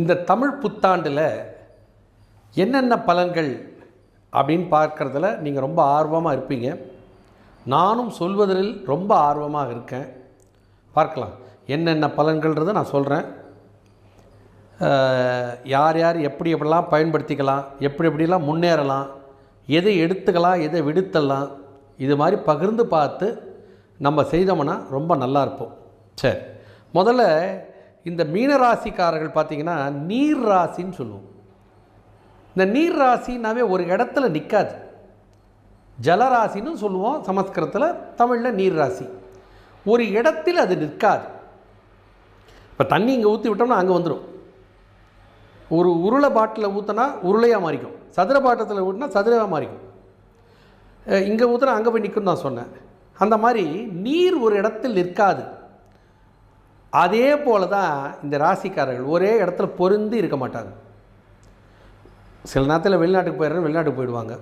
இந்த தமிழ் புத்தாண்டில் என்னென்ன பலன்கள் அப்படின்னு பார்க்குறதுல நீங்கள் ரொம்ப ஆர்வமாக இருப்பீங்க. நானும் சொல்வதில் ரொம்ப ஆர்வமாக இருக்கேன். பார்க்கலாம். என்னென்ன பலன்கள்ன்றதை நான் சொல்கிறேன் யார் யார் எப்படி எப்படிலாம் பயன்படுத்திக்கலாம் எப்படி எப்படிலாம் முன்னேறலாம் எதை எடுத்துக்கலாம் எதை விடுத்தலாம் இது மாதிரி பகிர்ந்து பார்த்து நம்ம செய்தோம்னா ரொம்ப நல்லா இருப்போம். சரி. முதல்ல இந்த மீனராசிக்காரர்கள் பார்த்திங்கன்னா நீர் ராசின்னு சொல்லுவோம். இந்த நீர் ராசினாவே ஒரு இடத்துல நிற்காது ஜலராசின்னு சொல்லுவோம் சமஸ்கிருதத்தில் தமிழில் நீர் ராசி ஒரு இடத்தில் அது நிற்காது. இப்போ தண்ணி இங்கே ஊற்றி விட்டோம்னா அங்கே வந்துடும் ஒரு உருளை பாட்டில் ஊற்றினா உருளையாக மாறிக்கும். சதுர பாட்டத்தில் ஊற்றினா சதுரமாக மாறிக்கும். இங்கே ஊற்றினா அங்கே போய் நிற்கும் தான் சொன்னேன். அந்த மாதிரி நீர் ஒரு இடத்தில் நிற்காது. அதே போல தான் இந்த ராசிக்காரர்கள் ஒரே இடத்துல பொருந்தி இருக்க மாட்டாங்க. சில நேரத்தில் வெளிநாட்டுக்கு போயிடுறேன் வெளிநாட்டுக்கு போயிடுவாங்க.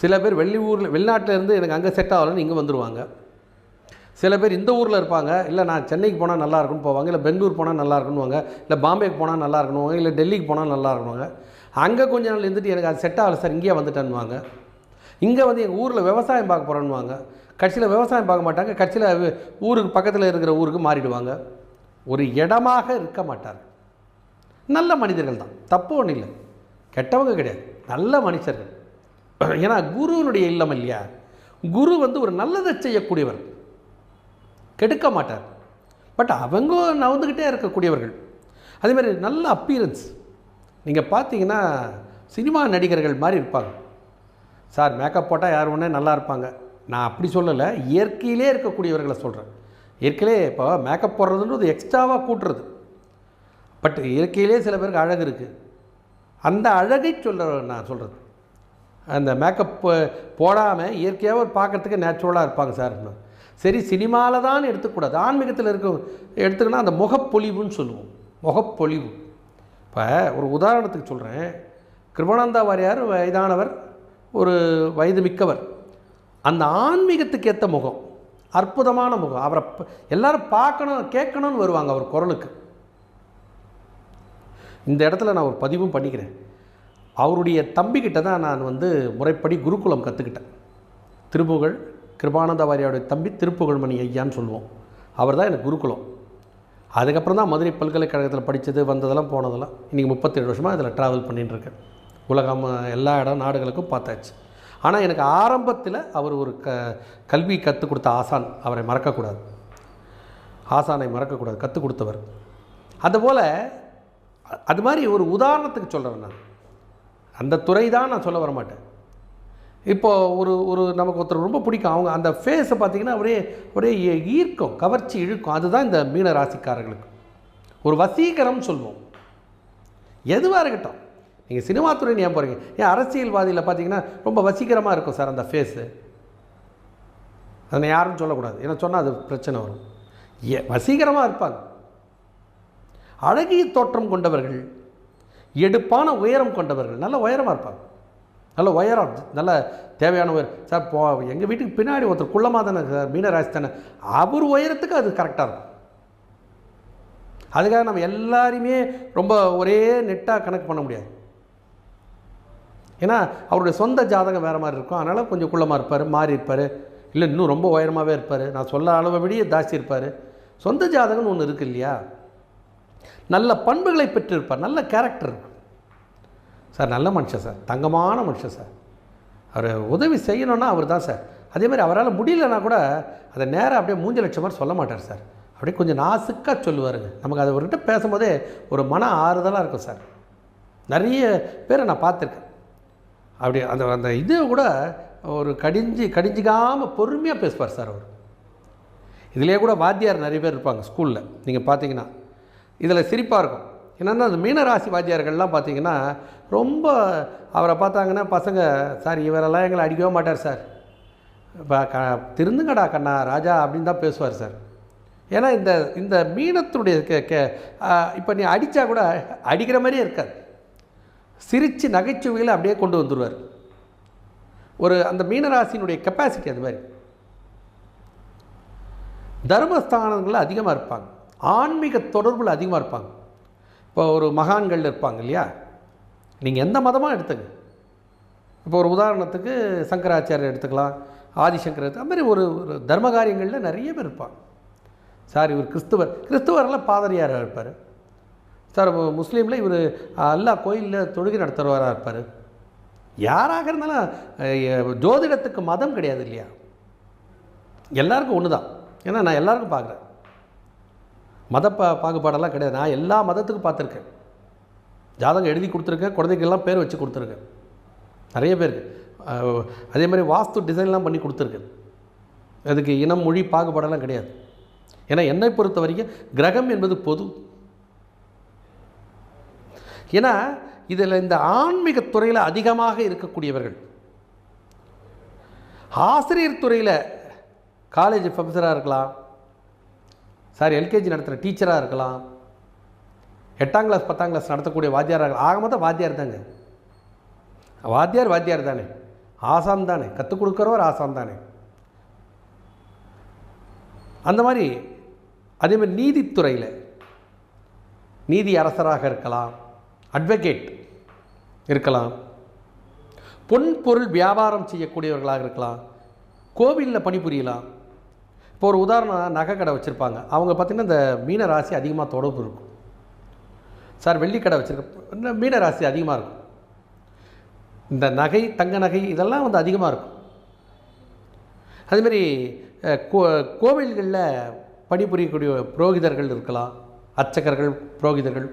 சில பேர் வெளி ஊரில் வெளிநாட்டிலேருந்து எனக்கு அங்கே செட் ஆகலன்னு இங்கே வந்துடுவாங்க சில பேர் இந்த ஊரில் இருப்பாங்க. இல்லை நான் சென்னைக்கு போனால் நல்லா இருக்குன்னு போவாங்க. இல்லை பெங்களூர் போனால் நல்லா இருக்குன்னுவாங்க இல்லை பாம்பேக்கு போனால் நல்லா இருக்கணுவாங்க இல்லை டெல்லிக்கு போனால் நல்லா இருக்கணுவாங்க அங்கே கொஞ்ச நாள் இருந்துட்டு எனக்கு அது செட் ஆகலை சார் இங்கேயே வந்துட்டேன்னுவாங்க. இங்கே வந்து எங்கள் ஊரில் விவசாயம் பார்க்க போகிறேன்னுவாங்க கட்சியில் விவசாயம் பார்க்க மாட்டாங்க. கட்சியில் ஊருக்கு பக்கத்தில் இருக்கிற ஊருக்கு மாறிடுவாங்க. ஒரு இடமாக இருக்க மாட்டார் நல்ல மனிதர்கள் தான். தப்பு ஒன்றும் இல்லை. கெட்டவங்க கிடையாது. நல்ல மனுஷர்கள். ஏன்னா குருவினுடைய இல்லம் இல்லையா? குரு வந்து ஒரு நல்லதை செய்யக்கூடியவர். கெடுக்க மாட்டார். பட் அவங்க நவந்துக்கிட்டே இருக்கக்கூடியவர்கள். அதேமாதிரி நல்ல அப்பீரன்ஸ் நீங்கள் பார்த்தீங்கன்னா சினிமா நடிகர்கள் மாதிரி இருப்பாங்க. சார் மேக்கப் போட்டால் யார் ஒன்றே நல்லா இருப்பாங்க. நான் அப்படி சொல்லலை இயற்கையிலே இருக்கக்கூடியவர்களை சொல்கிறேன் இயற்கையிலே இப்போ மேக்கப் போடுறதுன்றது எக்ஸ்ட்ராவாக கூட்டுறது. பட் இயற்கையிலே சில பேருக்கு அழகு இருக்குது அந்த அழகை சொல்ல நான் சொல்கிறது அந்த மேக்கப் போடாமல் இயற்கையாக ஒரு பார்க்குறதுக்கு நேச்சுரலாக இருப்பாங்க சார். சரி சினிமாவில் தான் எடுத்துக்கூடாது. ஆன்மீகத்தில் இருக்க எடுத்துக்கினா அந்த முகப்பொலிவுன்னு சொல்லுவோம். முகப்பொலிவு. இப்போ ஒரு உதாரணத்துக்கு சொல்கிறேன் கிருபானந்தா வாரியார் வயதானவர் ஒரு வயது மிக்கவர். அந்த ஆன்மீகத்துக்கு ஏற்ற முகம் அற்புதமான முகம். அவரை எல்லாரும் பார்க்கணும் கேட்கணும்னு வருவாங்க அவர் குரலுக்கு. இந்த இடத்துல நான் ஒரு பதிவும் பண்ணிக்கிறேன். அவருடைய தம்பிக்கிட்ட தான் நான் வந்து முறைப்படி குருகுலம் கற்றுக்கிட்டேன் திருப்புகழ் கிருபானந்த வாரியாருடைய தம்பி திருப்புகழ்மணி ஐயான்னு சொல்லுவோம். அவர் தான் எனக்கு குருகுலம். அதுக்கப்புறம் தான் மதுரை பல்கலைக்கழகத்தில் படித்தது வந்ததெல்லாம் போனதெல்லாம். இன்றைக்கி முப்பத்தேழு வருஷமாக இதில் ட்ராவல் பண்ணிட்டுருக்கேன் உலகம் எல்லா இடம் நாடுகளுக்கும் பார்த்தாச்சு. ஆனால் எனக்கு ஆரம்பத்தில் அவர் ஒரு க கல்வி கற்றுக் கொடுத்த ஆசான் அவரை மறக்கக்கூடாது. ஆசானை மறக்கக்கூடாது கற்றுக் கொடுத்தவர். அதுபோல் அது மாதிரி ஒரு உதாரணத்துக்கு சொல்கிறேன் நான். அந்த துறை தான் நான் சொல்ல வர மாட்டேன் இப்போது ஒரு ஒரு நமக்கு ஒருத்தர் ரொம்ப பிடிக்கும். அவங்க அந்த ஃபேஸை பார்த்திங்கன்னா ஒரே ஒரே ஈர்க்கும் கவர்ச்சி இழுக்கும். அதுதான் இந்த மீன ராசிக்காரர்களுக்கு ஒரு வசீகரம் சொல்லுவோம். எதுவாக இருக்கட்டும். நீங்கள் சினிமா துறை ஏன் போகிறீங்க ஏன் அரசியல்வாதியில் பார்த்தீங்கன்னா ரொம்ப வசீகரமாக இருக்கும் சார் அந்த ஃபேஸு அதை யாரும் சொல்லக்கூடாது. ஏன்னா சொன்னால் அது பிரச்சனை வரும். ஏ வசீகரமாக இருப்பாங்க. அழகிய தோற்றம் கொண்டவர்கள் எடுப்பான உயரம் கொண்டவர்கள் நல்ல உயரமாக இருப்பாங்க. நல்ல உயரம் நல்ல தேவையான உயரம். சார் போ எங்கள் வீட்டுக்கு பின்னாடி ஒருத்தர் குள்ளமாக தானே சார் மீனராசி தானே. அவர் உயரத்துக்கு அது கரெக்டாக இருக்கும். அதுக்காக நம்ம எல்லாரையுமே ரொம்ப ஒரே நெட்டாக கணக்கு பண்ண முடியாது. ஏன்னா அவருடைய சொந்த ஜாதகம் வேறு மாதிரி இருக்கும். அதனால் கொஞ்சம் குள்ளமாக இருப்பார் மாறி இருப்பார். இல்லை இன்னும் ரொம்ப உயரமாகவே இருப்பார். நான் சொல்ல அளவை விடிய தாசி இருப்பார். சொந்த ஜாதகம்னு ஒன்று இருக்குது இல்லையா? நல்ல பண்புகளை பெற்றிருப்பார். நல்ல கேரக்டர் சார் நல்ல மனுஷன் சார். தங்கமான மனுஷன் சார். அவர் உதவி செய்யணுன்னா அவர் தான் சார். அதே மாதிரி அவரால் முடியலன்னா கூட அதை நேராக அப்படியே மூஞ்ச லட்சம் மாதிரி சொல்ல மாட்டார் சார். அப்படியே கொஞ்சம் நாசுக்காக சொல்லுவாருங்க. நமக்கு அதை அவர்கிட்ட பேசும்போதே ஒரு மன ஆறுதலாக இருக்கும் சார். நிறைய பேரை நான் பார்த்துருக்கேன். அப்படி அந்த அந்த இது கூட ஒரு கடிஞ்சு கடிஞ்சிக்காமல் பொறுமையாக பேசுவார் சார் அவர். இதிலே கூட வாத்தியார் நிறைய பேர் இருப்பாங்க ஸ்கூலில். நீங்கள் பார்த்தீங்கன்னா இதில் சிரிப்பாக இருக்கும். என்னென்னா அந்த மீனராசி வாத்தியார்கள்லாம் பார்த்தீங்கன்னா ரொம்ப அவரை பார்த்தாங்கன்னா பசங்க சார் இவரெல்லாம் எங்களை அடிக்கவே மாட்டார் சார். இப்போ க திருந்துங்கடா கண்ணா ராஜா அப்படின்னு தான் பேசுவார் சார். ஏன்னா இந்த இந்த மீனத்துடைய கே கே இப்போ நீ அடித்தா கூட அடிக்கிற மாதிரியே இருக்காது. சிரித்து நகைச்சுவையில் அப்படியே கொண்டு வந்துடுவார் ஒரு அந்த மீனராசினுடைய கெப்பாசிட்டி அது மாதிரி. தர்மஸ்தானங்களில் அதிகமாக இருப்பாங்க. ஆன்மீக தொடர்பில் அதிகமாக இருப்பாங்க. இப்போ ஒரு மகான்கள் இருப்பாங்க இல்லையா? நீங்கள் எந்த மதமாக எடுத்துங்க. இப்போ ஒரு உதாரணத்துக்கு சங்கராச்சாரியர் எடுத்துக்கலாம் ஆதிசங்கர் எடுத்து அது மாதிரி ஒரு ஒரு தர்ம காரியங்களில் நிறைய பேர் இருப்பாங்க. சார் இவர் கிறிஸ்துவர் கிறிஸ்துவரில் பாதிரியாராக இருப்பார். சார் முஸ்லீமில் இவர் அல்லா கோயிலில் தொழுகை நடத்துகிறவராக இருப்பார். யாராக இருந்தாலும் ஜோதிடத்துக்கு மதம் கிடையாது இல்லையா? எல்லாருக்கும் ஒன்று தான் ஏன்னா நான் எல்லாருக்கும் பார்க்குறேன். மத பா பாகுபாடெல்லாம் கிடையாது. நான் எல்லா மதத்துக்கும் பார்த்துருக்கேன். ஜாதகம் எழுதி கொடுத்துருக்கேன். குழந்தைக்கெல்லாம் பேர் வச்சு கொடுத்துருக்கேன். நிறைய பேருக்கு. அதே மாதிரி வாஸ்து டிசைன்லாம் பண்ணி கொடுத்துருக்கேன். அதுக்கு இனம் மொழி பாகுபாடெல்லாம் கிடையாது. ஏன்னா என்னை பொறுத்த வரைக்கும் கிரகம் என்பது பொது. ஏன்னா இதில் இந்த ஆன்மீக துறையில் அதிகமாக இருக்கக்கூடியவர்கள். ஆசிரியர் துறையில் காலேஜ் ப்ரொஃபஸராக இருக்கலாம். சார் எல்கேஜி நடத்துகிற டீச்சராக இருக்கலாம். எட்டாம் கிளாஸ் பத்தாம் கிளாஸ் நடத்தக்கூடிய வாத்தியாராக இருக்கலாம். ஆக மொத்தம் வாத்தியார் தாங்க வாத்தியார் வாத்தியார் தானே. ஆசான் தானே. கற்றுக் கொடுக்குறவர் ஆசான் தானே. அந்த மாதிரி அதே மாதிரி நீதித்துறையில் நீதி அரசராக இருக்கலாம். அட்வொகேட் இருக்கலாம். பொன் பொருள் வியாபாரம் செய்யக்கூடியவர்களாக இருக்கலாம். கோவிலில் பணிபுரியலாம். இப்போ ஒரு உதாரணம் நகை கடை வச்சுருப்பாங்க. அவங்க பார்த்திங்கன்னா இந்த மீன ராசி அதிகமாக தொடர்பு இருக்கும். சார் வெள்ளிக்கடை வச்சுருக்க மீன ராசி அதிகமாக இருக்கும். இந்த நகை தங்க நகை இதெல்லாம் வந்து அதிகமாக இருக்கும். அதுமாரி கோ கோவில்களில் பணிபுரியக்கூடிய புரோகிதர்கள் இருக்கலாம். அர்ச்சகர்கள் புரோகிதர்கள்.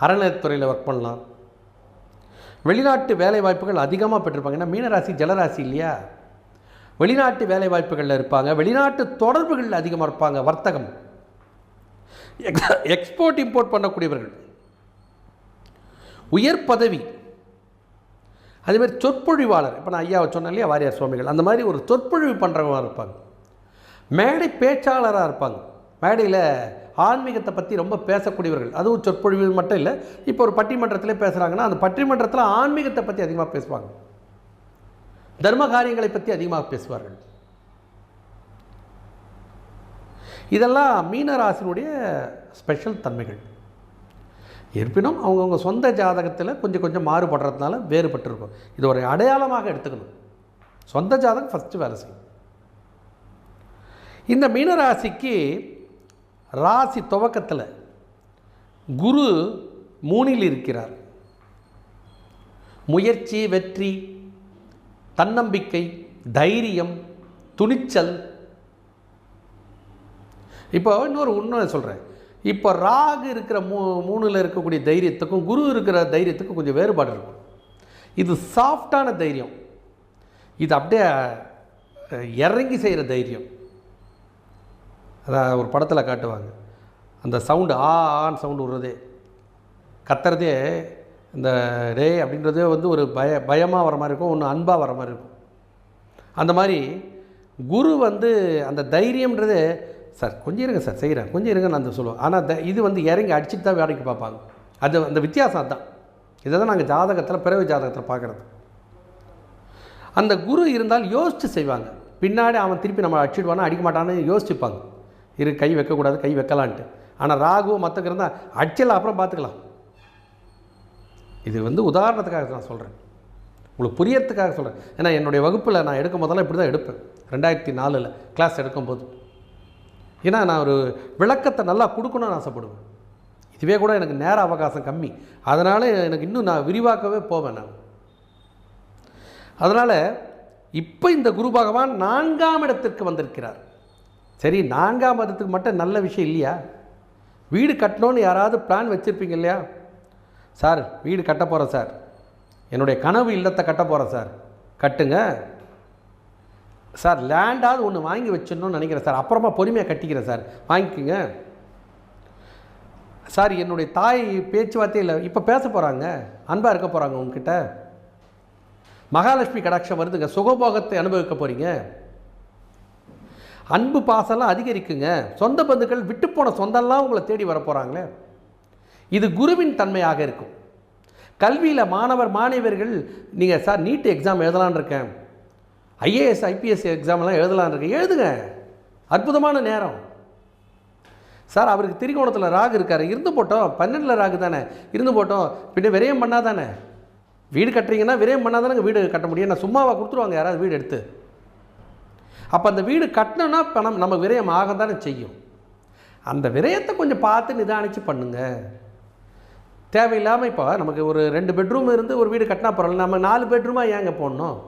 அறநிலையத்துறையில் ஒர்க் பண்ணலாம். வெளிநாட்டு வேலை வாய்ப்புகள் அதிகமாக பெற்றிருப்பாங்க. ஏன்னா மீனராசி ஜலராசி இல்லையா? வெளிநாட்டு வேலை வாய்ப்புகளில் இருப்பாங்க. வெளிநாட்டு தொடர்புகளில் அதிகமாக இருப்பாங்க. வர்த்தகம். எக்ஸ்போர்ட் இம்போர்ட் பண்ணக்கூடியவர்கள். உயர் பதவி. அதேமாதிரி சொற்பொழிவாளர். இப்போ நான் ஐயாவை சொன்னேன் இல்லையா? வாரியார் சுவாமிகள். அந்த மாதிரி ஒரு சொற்பொழிவு பண்ணுறவங்க இருப்பாங்க. மேடை பேச்சாளராக இருப்பாங்க. மேடையில் ஆன்மீகத்தை பற்றி ரொம்ப பேசக்கூடியவர்கள். அதுவும் சொற்பொழிவு மட்டும் இல்லை இப்போ ஒரு பட்டிமன்றத்திலே பேசுகிறாங்கன்னா அந்த பட்டிமன்றத்தில் ஆன்மீகத்தை பற்றி அதிகமாக பேசுவாங்க. தர்ம காரியங்களை பற்றி அதிகமாக பேசுவார்கள். இதெல்லாம் மீனராசினுடைய ஸ்பெஷல் தன்மைகள். இருப்பினும் அவங்கவுங்க சொந்த ஜாதகத்தில் கொஞ்சம் கொஞ்சம் மாறுபடுறதுனால வேறுபட்டிருக்கும். இது ஒரு அடையாளமாக எடுத்துக்கணும். சொந்த ஜாதகம் ஃபஸ்ட்டு வேலை செய்யும். இந்த மீனராசிக்கு ராசி துவக்கத்தில் குரு மூணில் இருக்கிறார். முயற்சி வெற்றி தன்னம்பிக்கை தைரியம் துணிச்சல். இப்போ இன்னொரு உண்மை சொல்கிறேன் இப்போ ராகு இருக்கிற மூ மூணில் இருக்கக்கூடிய தைரியத்துக்கும் குரு இருக்கிற தைரியத்துக்கும் கொஞ்சம் வேறுபாடு இருக்கும். இது சாஃப்டான தைரியம். இது அப்படியே இறங்கி செய்கிற தைரியம். அதான் ஒரு படத்தில் காட்டுவாங்க. அந்த சவுண்டு ஆ ஆன்னு சவுண்டு விடுறதே. கத்துறதே இந்த ரே அப்படின்றதே வந்து ஒரு பய பயமாக வர மாதிரி இருக்கும் ஒன்று அன்பாக வர மாதிரி இருக்கும். அந்த மாதிரி குரு வந்து அந்த தைரியம்ன்றது சார் கொஞ்சம் இருங்க சார் செய்கிறேன் கொஞ்சம் இருங்க நான் சொல்லுவேன். ஆனால் த இது வந்து இறங்கி அடிச்சுட்டு தான் வேலைக்கு பார்ப்பாங்க. அது அந்த வித்தியாசம் அதுதான். இதை தான் நாங்கள் ஜாதகத்தில் பிறவி ஜாதகத்தில் பார்க்குறது. அந்த குரு இருந்தால் யோசித்து செய்வாங்க. பின்னாடி அவன் திருப்பி நம்ம அடிச்சுடுவானா அடிக்க மாட்டான்னு யோசிச்சுப்பாங்க. இரு கை வைக்கக்கூடாது கை வைக்கலான்ட்டு. ஆனால் ராகு மற்ற இருந்தால் அடிச்சல அப்புறம் பார்த்துக்கலாம் இது வந்து உதாரணத்துக்காக நான் சொல்கிறேன் உங்களுக்கு புரியறதுக்காக சொல்கிறேன் ஏன்னா என்னுடைய வகுப்பில் நான் எடுக்கும் போதெல்லாம் இப்படி தான் எடுப்பேன். ரெண்டாயிரத்தி நாலில் கிளாஸ் எடுக்கும்போது ஏன்னா நான் ஒரு விளக்கத்தை நல்லா கொடுக்கணும்னு ஆசைப்படுவேன். இதுவே கூட எனக்கு நேர அவகாசம் கம்மி. அதனால் எனக்கு இன்னும் நான் விரிவாக்கவே போவேன் நான். அதனால் இப்போ இந்த குரு பகவான் நான்காம் இடத்திற்கு வந்திருக்கிறார். சரி நான்காம் மதத்துக்கு மட்டும் நல்ல விஷயம் இல்லையா? வீடு கட்டணும்னு யாராவது பிளான் வச்சுருப்பீங்க இல்லையா? சார் வீடு கட்ட போகிறேன் சார். என்னுடைய கனவு இல்லத்தை கட்ட போகிறேன் சார். கட்டுங்க. சார் லேண்டாவது ஒன்று வாங்கி வச்சிடணும்னு நினைக்கிறேன் சார். அப்புறமா பொறுமையாக கட்டிக்கிறேன் சார். வாங்கிக்கோங்க. சார் என்னுடைய தாய் பேச்சுவார்த்தையில் இப்போ பேச போகிறாங்க அன்பாக இருக்க போகிறாங்க உங்ககிட்ட. மகாலட்சுமி கடாட்சம் வருதுங்க. சுகபோகத்தை அனுபவிக்க போகிறீங்க அன்பு பாசம்லாம் அதிகரிக்குங்க. சொந்த பந்துக்கள் விட்டுப்போன சொந்தம்லாம் உங்களை தேடி வர போகிறாங்களே இது குருவின் தன்மையாக இருக்கும். கல்வியில் மாணவர் மாணவியர்கள் நீங்கள் சார் நீட் எக்ஸாம் எழுதலான்னு இருக்கேன். ஐஏஎஸ் ஐபிஎஸ் எக்ஸாம்லாம் எழுதலான் இருக்கேன். எழுதுங்க. அற்புதமான நேரம். சார் அவருக்கு திரிகோணத்தில் ராகு இருக்கார். இருந்து போட்டோம். பன்னெண்டில் ராகு தானே. இருந்து போட்டோம். பின்ன விரயம் பண்ணாதானே? வீடு கட்டுறீங்கன்னா விரயம் பண்ணாதானே வீடு கட்ட முடியும். நான் சும்மாவாக கொடுத்துருவாங்க யாராவது வீடு எடுத்து? அப்போ அந்த வீடு கட்டணும்னா பணம் நம்ம விரயம் ஆக தானே செய்யும். அந்த விரயத்தை கொஞ்சம் பார்த்து நிதானித்து பண்ணுங்க. தேவையில்லாமல் இப்போ நமக்கு ஒரு ரெண்டு பெட்ரூம் இருந்து ஒரு வீடு கட்டினா பரவாயில்ல நம்ம நாலு பெட்ரூமாக ஏங்க போடணும்?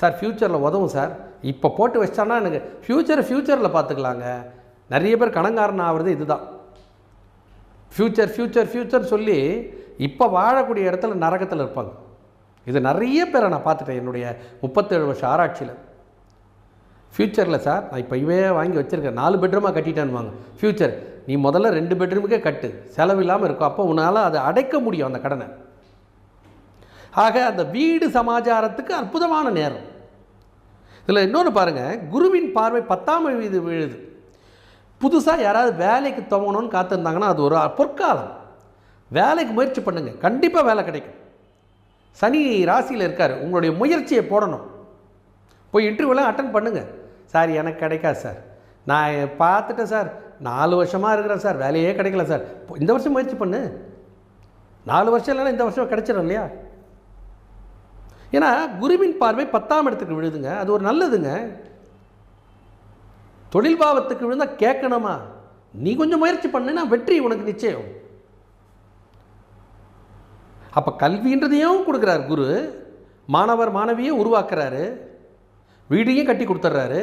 சார் ஃப்யூச்சரில் உதவும் சார். இப்போ போட்டு வச்சானா எனக்கு ஃப்யூச்சரை ஃப்யூச்சரில் பார்த்துக்கலாங்க நிறைய பேர் கணங்காரன் ஆகிறது இதுதான். ஃப்யூச்சர் ஃப்யூச்சர் ஃப்யூச்சர் சொல்லி இப்போ வாழக்கூடிய இடத்துல நரகத்தில் இருப்பாங்க. இது நிறைய பேரை நான் பார்த்துட்டேன் என்னுடைய முப்பத்தேழு வருஷம் ஆராய்ச்சியில். ஃப்யூச்சரில் சார் நான் இப்போ இவே வாங்கி வச்சுருக்கேன். நாலு பெட்ரூமாக கட்டிட்டேன்னுவாங்க. ஃப்யூச்சர் நீ முதல்ல ரெண்டு பெட்ரூமுக்கே கட்டு. செலவு இல்லாமல் இருக்கும். அப்போ உன்னால் அதை அடைக்க முடியும் அந்த கடனை. ஆக அந்த வீடு சமாச்சாரத்துக்கு அற்புதமான நேரம். இதில் இன்னொன்று பாருங்கள் குருவின் பார்வை பத்தாம் வீது விழுது. புதுசாக யாராவது வேலைக்கு துவங்கணும்னு காத்திருந்தாங்கன்னா அது ஒரு பொற்காலம். வேலைக்கு முயற்சி பண்ணுங்கள் கண்டிப்பாக வேலை கிடைக்கும். சனி ராசியில் இருக்கார். உங்களுடைய முயற்சியை போடணும். போய் இன்டர்வியூலாம் அட்டன் பண்ணுங்கள் சார் எனக்கு கிடைக்காது சார். நான் பார்த்துட்டேன் சார். நாலு வருஷமாக இருக்கிறேன் சார். வேலையே கிடைக்கல சார். இந்த வருஷம் முயற்சி பண்ணு. நாலு வருஷம் இல்லைன்னா இந்த வருஷம் கிடைச்சிடும் இல்லையா? ஏன்னா குருவின் பார்வை பத்தாம் இடத்துக்கு விழுதுங்க. அது ஒரு நல்லதுங்க. தொழில் பாவத்துக்கு விழுந்தால் கேட்கணுமா? நீ கொஞ்சம் முயற்சி பண்ணுனா வெற்றி உனக்கு நிச்சயம். அப்போ கல்வின்றதையும் கொடுக்குறாரு குரு. மாணவர் மாணவியும் உருவாக்குறாரு. வீடையும் கட்டி கொடுத்துட்றாரு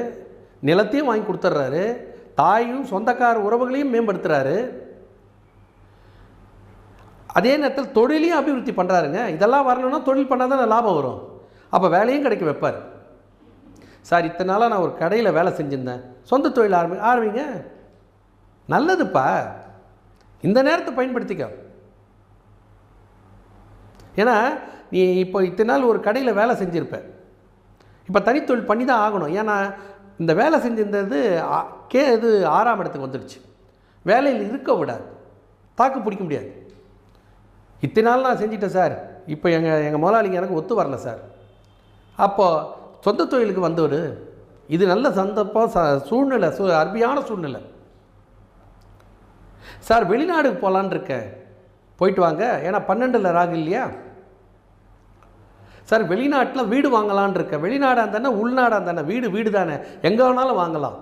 நிலத்தையும் வாங்கி கொடுத்துட்றாரு தாயும் சொந்தக்கார உறவுகளையும் மேம்படுத்துகிறாரு அதே நேரத்தில் தொழிலையும் அபிவிருத்தி பண்ணுறாருங்க இதெல்லாம் வரணும்னா தொழில் பண்ணால் தான் லாபம் வரும். அப்போ வேலையும் கிடைக்க வைப்பார். சார் இத்தனை நாளாக நான் ஒரு கடையில் வேலை செஞ்சுருந்தேன். சொந்த தொழில் ஆரம்பி ஆரம்பிங்க. நல்லதுப்பா. இந்த நேரத்தை பயன்படுத்திக்க. ஏன்னா நீ இப்போ இத்தனை நாள் ஒரு கடையில் வேலை செஞ்சுருப்பேன் இப்போ தனித்தொழில் பண்ணி தான் ஆகணும். ஏன்னா இந்த வேலை செஞ்சிருந்தது கே இது ஆறாம் இடத்துக்கு வந்துடுச்சு. வேலையில் இருக்க விடாது தாக்கு பிடிக்க முடியாது. இத்தனை நாள் நான் செஞ்சிட்டேன் சார். இப்போ எங்கள் எங்கள் முதலாளிங்க எனக்கு ஒத்து வரல சார். அப்போது சொந்த தொழிலுக்கு வந்தவர் இது நல்ல சந்தர்ப்பம் ச சூழ்நிலை சூ அருமையான சூழ்நிலை. சார் வெளிநாடுக்கு போகலான்னு இருக்கேன் போயிட்டு வாங்க. ஏன்னா பன்னெண்டில் ராகு இல்லையா? சார் வெளிநாட்டில் வீடு வாங்கலான் இருக்கேன் வெளிநாடாக இருந்தானே உள்நாடாக இருந்தானே வீடு வீடு தானே எங்கே வேணாலும் வாங்கலாம்.